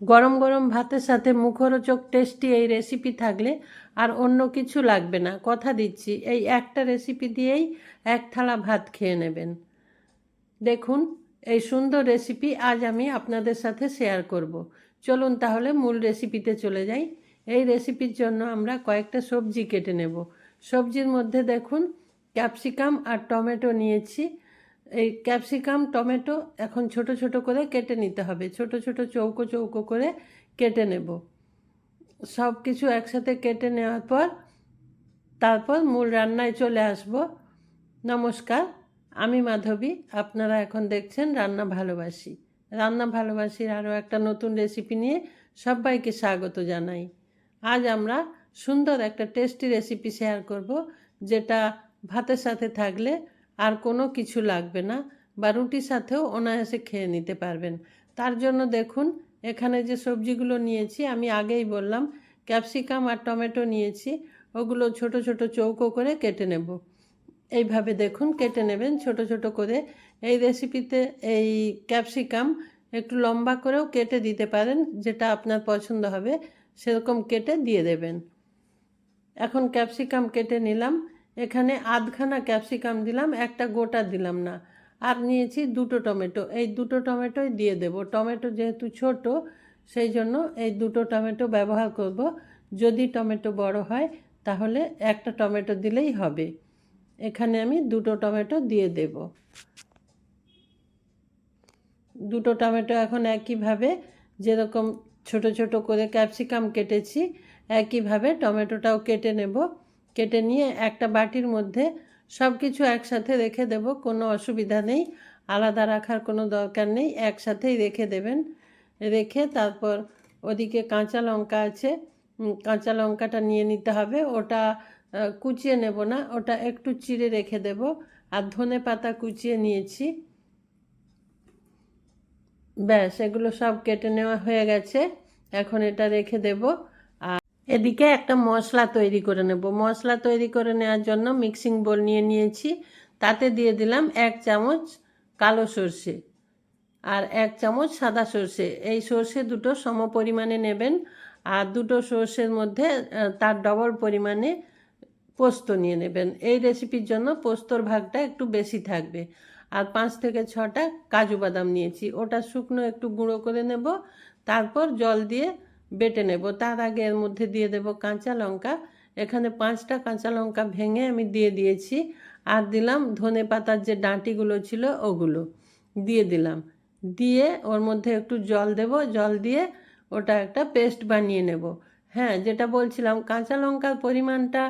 গরম গরম ভাতের সাথে মুখরোচক টেস্টি এই রেসিপি থাকলে আর অন্য কিছু লাগবে না। কথা দিচ্ছি, এই একটা রেসিপি দিয়েই এক থালা ভাত খেয়ে নেবেন। দেখুন, এই সুন্দর রেসিপি আজ আমি আপনাদের সাথে শেয়ার করব। চলুন তাহলে মূল রেসিপিতে চলে যাই। এই রেসিপির জন্য আমরা কয়েকটা সবজি কেটে নেব। সবজির মধ্যে দেখুন ক্যাপসিকাম আর টমেটো নিয়েছি। এই ক্যাপসিকাম, টমেটো এখন ছোট ছোট করে কেটে নিতে হবে। ছোট ছোট চৌকো চৌকো করে কেটে নেব। সব কিছু একসাথে কেটে নেওয়ার পর তারপর মূল রান্নায় চলে আসব। নমস্কার, আমি মাধবী। আপনারা এখন দেখছেন রান্না ভালোবাসি। রান্না ভালোবাসির আরও একটা নতুন রেসিপি নিয়ে সবাইকে স্বাগত জানাই। আজ আমরা সুন্দর একটা টেস্টি রেসিপি শেয়ার করব, যেটা ভাতের সাথে থাকলে আর কোনো কিছু লাগবে না বা রুটির সাথেও অনায়াসে খেয়ে নিতে পারবেন। তার জন্য দেখুন, এখানে যে সবজিগুলো নিয়েছি, আমি আগেই বললাম, ক্যাপসিকাম আর টমেটো নিয়েছি, ওগুলো ছোট ছোট চৌকো করে কেটে নেব। এইভাবে দেখুন, কেটে নেবেন ছোট ছোট করে। এই রেসিপিতে এই ক্যাপসিকাম একটু লম্বা করেও কেটে দিতে পারেন, যেটা আপনার পছন্দ হবে, সেরকম কেটে দিয়ে দেবেন। এখন ক্যাপসিকাম কেটে নিলাম। এখানে আধখানা ক্যাপসিকাম দিলাম, একটা গোটা দিলাম না। আর নিয়েছি দুটো টমেটো। এই দুটো টমেটোই দিয়ে দেব। টমেটো যেহেতু ছোট, সেই জন্য এই দুটো টমেটো ব্যবহার করব। যদি টমেটো বড় হয়, তাহলে একটা টমেটো দিলেই হবে। এখানে আমি দুটো টমেটো দিয়ে দেব। দুটো টমেটো এখন একইভাবে যেরকম ছোট ছোট করে ক্যাপসিকাম কেটেছি, একইভাবে টমেটোটাও কেটে নেব। কেটে নিয়ে একটা বাটির মধ্যে সব কিছু একসাথে রেখে দেব, কোনো অসুবিধা নেই। আলাদা রাখার কোনো দরকার নেই, একসাথেই রেখে দেবেন। রেখে তারপর ওদিকে কাঁচা লঙ্কা আছে কাঁচা লঙ্কাটা নিয়ে নিতে হবে। ওটা কুচিয়ে নেব না, ওটা একটু চিড়ে রেখে দেব। আর ধনে পাতা কুচিয়ে নিয়েছি। ব্যাস, এগুলো সব কেটে নেওয়া হয়ে গেছে। এখন এটা রেখে দেব। এদিকে একটা মশলা তৈরি করে নেব। মশলা তৈরি করে নেওয়ার জন্য মিক্সিং বোল নিয়ে নিয়েছি। তাতে দিয়ে দিলাম এক চামচ কালো সর্ষে আর এক চামচ সাদা সর্ষে। এই সর্ষে দুটো সম পরিমাণে নেবেন আর দুটো সর্ষের মধ্যে তার ডবল পরিমাণে পোস্ত নিয়ে নেবেন। এই রেসিপির জন্য পোস্তর ভাগটা একটু বেশি থাকবে। আর পাঁচ থেকে ছটা কাজু বাদাম নিয়েছি। ওটা শুকনো একটু গুঁড়ো করে নেব। তারপর জল দিয়ে বেটে নেব। তার আগে এর মধ্যে দিয়ে দেব কাঁচা লঙ্কা। এখানে পাঁচটা কাঁচা লঙ্কা ভেঙে আমি দিয়ে দিয়েছি। আর দিলাম ধনে পাতার যে ডাঁটিগুলো ছিল ওগুলো। দিয়ে দিলাম। দিয়ে ওর মধ্যে একটু জল দেব। জল দিয়ে ওটা একটা পেস্ট বানিয়ে নেব। হ্যাঁ যেটা বলছিলাম, কাঁচা লঙ্কার পরিমাণটা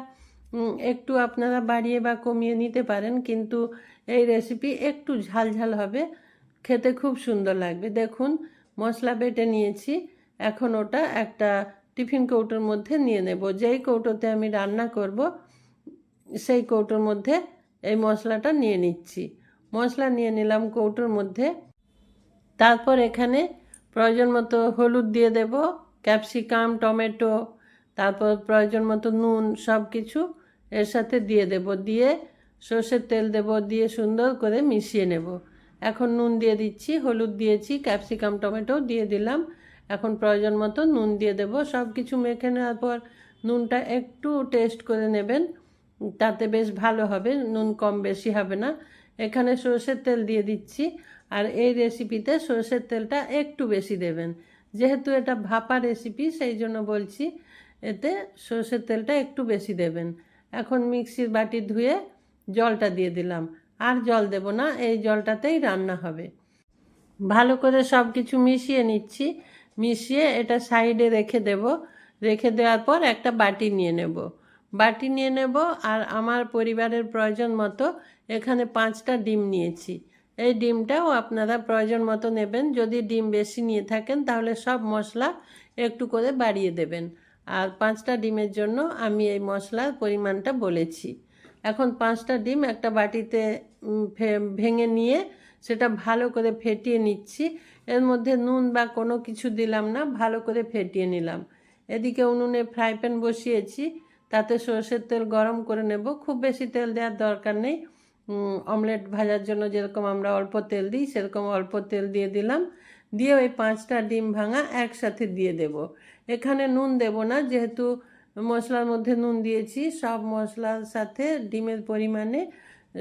একটু আপনারা বাড়িয়ে বা কমিয়ে নিতে পারেন, কিন্তু এই রেসিপি একটু ঝাল ঝাল হবে। খেতে খুব সুন্দর লাগবে। দেখুন, মশলা বেটে নিয়েছি। এখন ওটা একটা টিফিন কৌটোর মধ্যে নিয়ে নেব। যেই কৌটোতে আমি রান্না করব, সেই কৌটোর মধ্যে এই মশলাটা নিয়ে নিচ্ছি। মশলা নিয়ে নিলাম কৌটোর মধ্যে। তারপর এখানে প্রয়োজন মতো হলুদ দিয়ে দেব, ক্যাপসিকাম, টমেটো, তারপর প্রয়োজন মতো নুন সব কিছু এর সাথে দিয়ে দেব। দিয়ে সর্ষের তেল দেব, দিয়ে সুন্দর করে মিশিয়ে নেব। এখন নুন দিয়ে দিচ্ছি, হলুদ দিয়েছি, ক্যাপসিকাম, টমেটো দিয়ে দিলাম। এখন প্রয়োজন মতো নুন দিয়ে দেব। সব কিছু মেখে নেওয়ার পর নুনটা একটু টেস্ট করে নেবেন। তাতে বেশ ভালো হবে, নুন কম বেশি হবে না। এখানে সর্ষের তেল দিয়ে দিচ্ছি আর এই রেসিপিতে সর্ষের তেলটা একটু বেশি দেবেন। যেহেতু এটা ভাপা রেসিপি সেই জন্য বলছি এতে সর্ষের তেলটা একটু বেশি দেবেন। এখন মিক্সির বাটি ধুয়ে জলটা দিয়ে দিলাম। আর জল দেব না, এই জলটাতেই রান্না হবে। ভালো করে সব কিছু মিশিয়ে নিচ্ছি। মিশিয়ে এটা সাইডে রেখে দেব। রেখে দেওয়ার পর একটা বাটি নিয়ে নেব। বাটি নিয়ে নেব আর আমার পরিবারের প্রয়োজন মতো এখানে পাঁচটা ডিম নিয়েছি। এই ডিমটাও আপনারা প্রয়োজন মতো নেবেন। যদি ডিম বেশি নিয়ে থাকেন তাহলে সব মশলা একটু করে বাড়িয়ে দেবেন। আর পাঁচটা ডিমের জন্য আমি এই মশলার পরিমাণটা বলেছি। এখন পাঁচটা ডিম একটা বাটিতে ভেঙে নিয়ে সেটা ভালো করে ফেটিয়ে নিচ্ছি। এর মধ্যে নুন বা কোনো কিছু দিলাম না, ভালো করে ফেটিয়ে নিলাম। এদিকে উনুনে ফ্রাই প্যান বসিয়েছি, তাতে সর্ষের তেল গরম করে নেব। খুব বেশি তেল দেওয়ার দরকার নেই। অমলেট ভাজার জন্য যেরকম আমরা অল্প তেল দিই, সেরকম অল্প তেল দিয়ে দিলাম। দিয়ে ওই পাঁচটা ডিম ভাঙা একসাথে দিয়ে দেব। এখানে নুন দেব না, যেহেতু মশলার মধ্যে নুন দিয়েছি, সব মশলার সাথে ডিমের পরিমাণে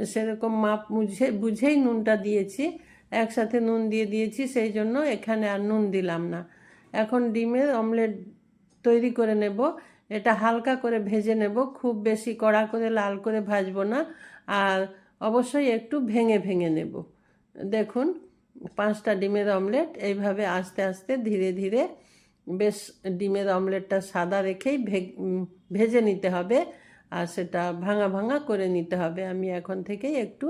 সেরকম মাপ বুঝে, বুঝেই নুনটা দিয়েছি। একসাথে নুন দিয়ে দিয়েছি, সেই জন্য এখানে আর নুন দিলাম না। এখন ডিমের অমলেট তৈরি করে নেব। এটা হালকা করে ভেজে নেব। খুব বেশি কড়া করে, লাল করে ভাজবো না। আর অবশ্যই একটু ভেঙে ভেঙে নেব। দেখুন, পাঁচটা ডিমের অমলেট এইভাবে আস্তে আস্তে, ধীরে ধীরে বেশ ডিমের অমলেটটা সাদা রেখেই ভেজে নিতে হবে। আর সেটা ভাঙা ভাঙা করে নিতে হবে। আমি এখন থেকেই একটু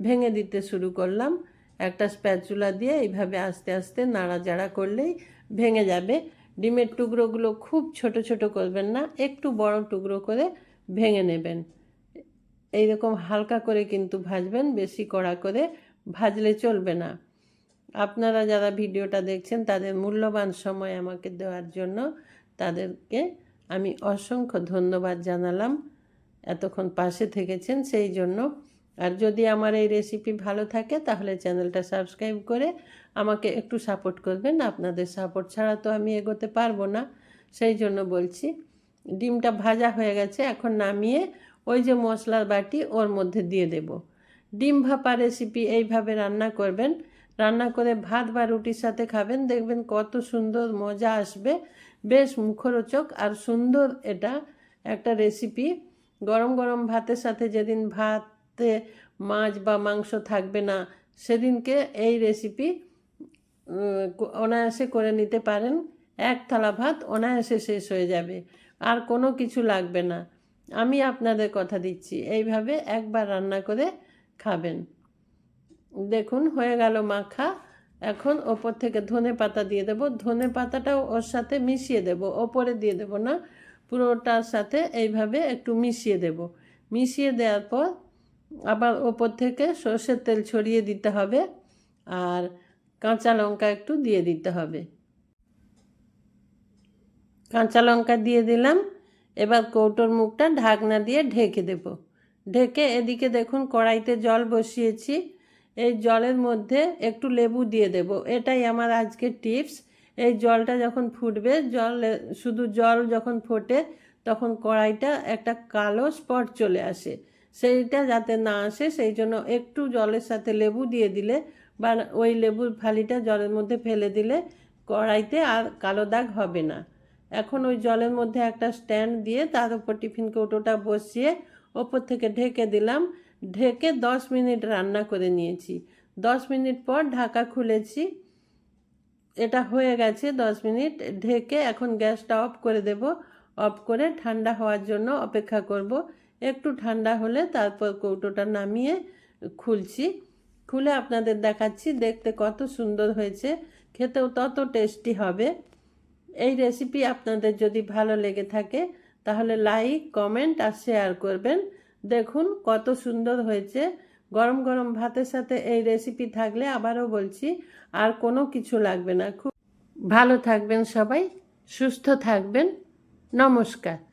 ভেঙে দিতে শুরু করলাম। একটা স্প্যাচুলা দিয়ে এইভাবে আস্তে আস্তে নাড়াচাড়া করলেই ভেঙে যাবে। ডিমের টুকরোগুলো খুব ছোট ছোট করবেন না, একটু বড় টুকরো করে ভেঙে নেবেন। এইরকম হালকা করে কিন্তু ভাজবেন, বেশি কড়া করে ভাজলে চলবে না। আপনারা যারা ভিডিওটা দেখছেন, তাদের মূল্যবান সময় আমাকে দেওয়ার জন্য তাদেরকে আমি অসংখ্য ধন্যবাদ জানালাম। এতক্ষণ পাশে থেকেছেন, সেই জন্য। আর যদি আমার এই রেসিপি ভালো থাকে, তাহলে চ্যানেলটা সাবস্ক্রাইব করে আমাকে একটু সাপোর্ট করবেন। আপনাদের সাপোর্ট ছাড়া তো আমি এগোতে পারব না। সেই জন্য বলছি, ডিমটা ভাজা হয়ে গেছে, এখন নামিয়ে ওই যে মশলার বাটি ওর মধ্যে দিয়ে দেব। ডিম ভাপা রেসিপি এইভাবে রান্না করবেন। রান্না করে ভাত বা রুটির সাথে খাবেন, দেখবেন কত সুন্দর মজা আসবে। বেশ মুখরোচক আর সুন্দর এটা একটা রেসিপি গরম গরম ভাতের সাথে যেদিন ভাতে মাছ বা মাংস থাকবে না, সেদিনকে এই রেসিপি অনায়াসে করে নিতে পারেন। এক থালা ভাত অনায়াসে শেষ হয়ে যাবে, আর কোনো কিছু লাগবে না। আমি আপনাদের কথা দিচ্ছি, এইভাবে একবার রান্না করে খাবেন। দেখুন, হয়ে গেল মাখা। এখন ওপর থেকে ধনে পাতা দিয়ে দেব। ধনে পাতাটাও ওর সাথে মিশিয়ে দেব, ওপরে দিয়ে দেব না। পুরোটার সাথে এইভাবে একটু মিশিয়ে দেব। মিশিয়ে দেওয়ার পর আবার ওপর থেকে সর্ষের তেল ছড়িয়ে দিতে হবে আর কাঁচা লঙ্কা একটু দিয়ে দিতে হবে। কাঁচা লঙ্কা দিয়ে দিলাম। এবার কৌটোর মুখটা ঢাকনা দিয়ে ঢেকে দেব। ঢেকে এদিকে দেখুন কড়াইতে জল বসিয়েছি। এই জলের মধ্যে একটু লেবু দিয়ে দেব। এটাই আমার আজকের টিপস। এই জলটা যখন ফুটবে, জল শুধু জল যখন ফোটে, তখন কড়াইটা একটা কালো স্পট চলে আসে। সেইটা যাতে না আসে, সেই জন্য একটু জলের সাথে লেবু দিয়ে দিলে বা ওই লেবুর ফালিটা জলের মধ্যে ফেলে দিলে কড়াইতে আর কালো দাগ হবে না। এখন ওই জলের মধ্যে একটা স্ট্যান্ড দিয়ে তার উপর টিফিন কৌটোটা বসিয়ে ওপর থেকে ঢেকে দিলাম। ঢেকে দশ মিনিট রান্না করে নিয়েছি। দশ মিনিট পর ঢাকা খুলেছি। এটা হয়ে গেছে দশ মিনিট। ঢেকে এখন গ্যাসটা অফ করে দেব। অফ করে ঠান্ডা হওয়ার জন্য অপেক্ষা করব। একটু ঠান্ডা হলে তারপর কৌটোটা নামিয়ে খুলছি। খুলে আপনাদের দেখাচ্ছি, দেখতে কত সুন্দর হয়েছে। খেতেও তত টেস্টি হবে। এই রেসিপি আপনাদের যদি ভালো লেগে থাকে, তাহলে লাইক, কমেন্ট আর শেয়ার করবেন। দেখুন কত সুন্দর হয়েছে। গরম গরম ভাতের সাথে এই রেসিপি থাকলে আবারও বলছি, আর কোনো কিছু লাগবে না। খুব ভালো থাকবেন সবাই, সুস্থ থাকবেন। নমস্কার।